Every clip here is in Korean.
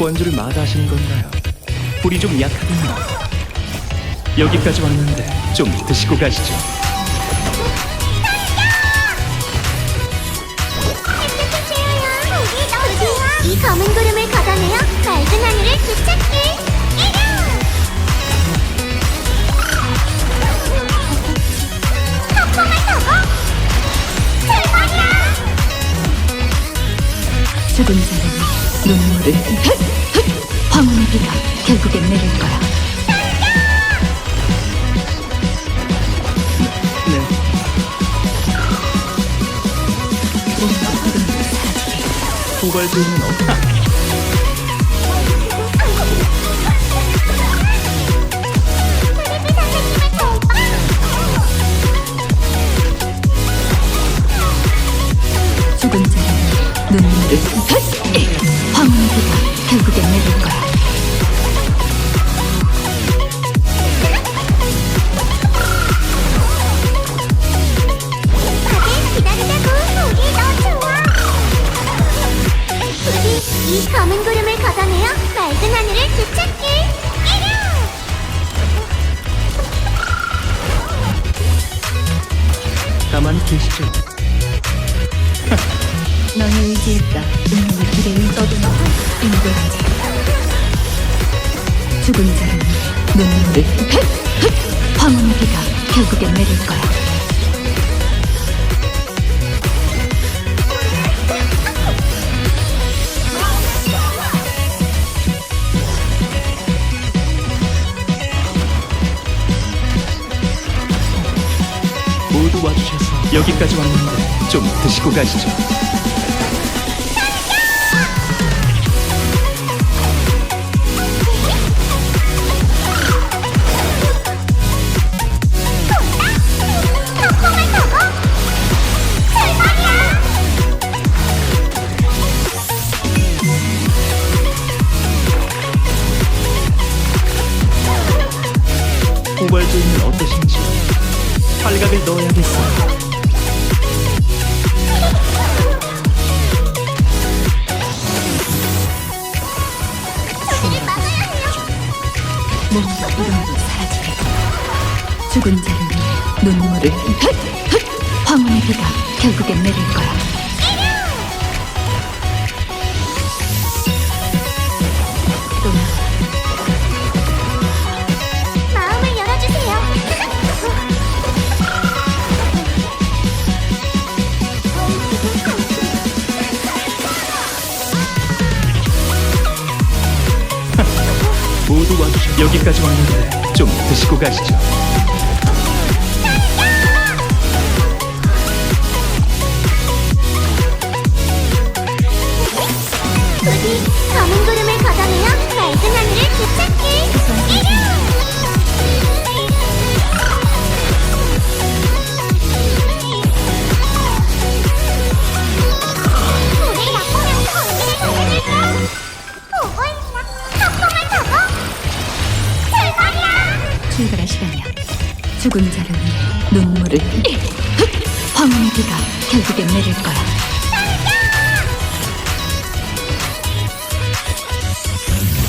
원주를 마다하시는 건가요? 불이 좀 약하군요. 여기까지 왔는데 좀 드시고 가시죠. 이 검은 구름을 걷어내어 맑은 하늘을 되찾게 폭풍을 타고 대박이야 죽은 자는 눈물을 흑! 후발주 계시죠. 의지에 따라 운명의 기대를 떠도는 인도하지 죽은 자는 눈물을 흑! 흑! 황혼의 비가 결국엔 내릴 거야 여기까지 왔는데 좀 드시고 가시죠. 후발주는 어떠신지 팔각을 넣어야겠어 이름도 사라지게 죽은 자를 위해 눈물을! 황혼의 비가 결국엔 내릴 거야 와주셔서 여기까지 왔는데 좀 드시고 가시죠. 부디 검은 구름을 걷어내어 시간이야 죽은 자를 위해 눈물을 흑! 황혼의 비가 결국엔 내릴 거야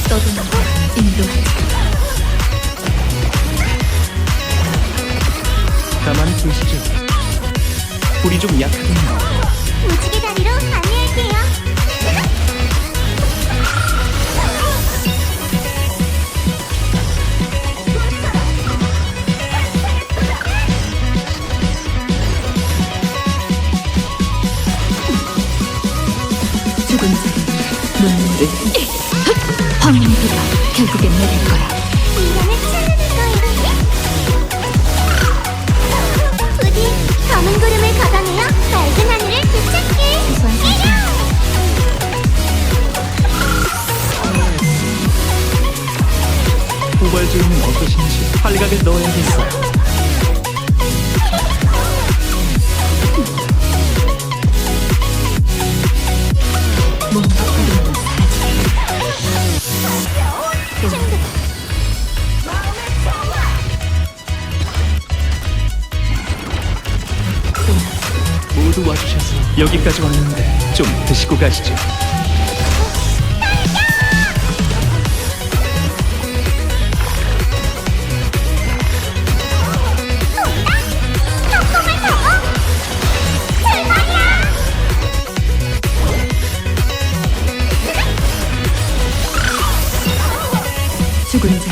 떠도는 인도하지 가만히 계시죠. 불이 좀 약하군요. 위해 눈물을 흑! 황혼의 비가 결국엔 내릴 거야. 부디 검은 어떠신지 팔각을 넣어야겠어요. 여기까지 왔는데 좀 드시고 가시죠. 죽은 자에게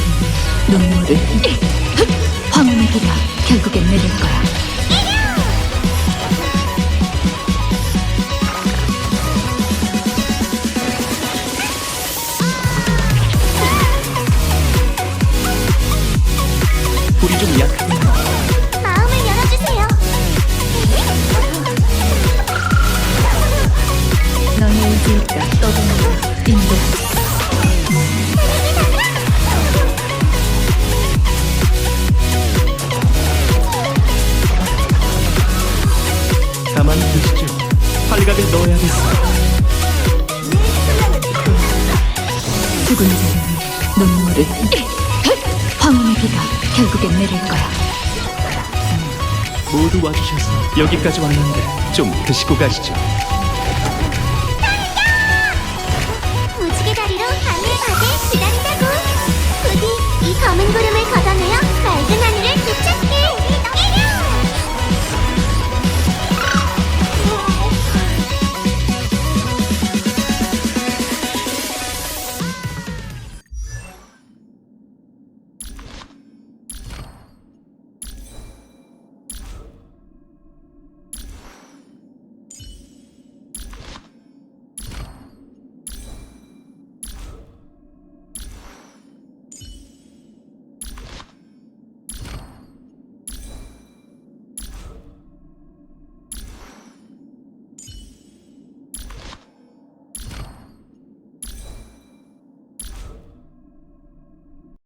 눈물을 예, 황혼의 비가 결국엔 내릴 거야. 따라 떠도는 인도 가만히 계시죠. 팔각을 넣어야겠어요. 죽은 자를 위해 눈물을 황혼의 비가 결국엔 내릴 거야 모두 와주셔서 여기까지 왔는데 좀 드시고 가시죠. 무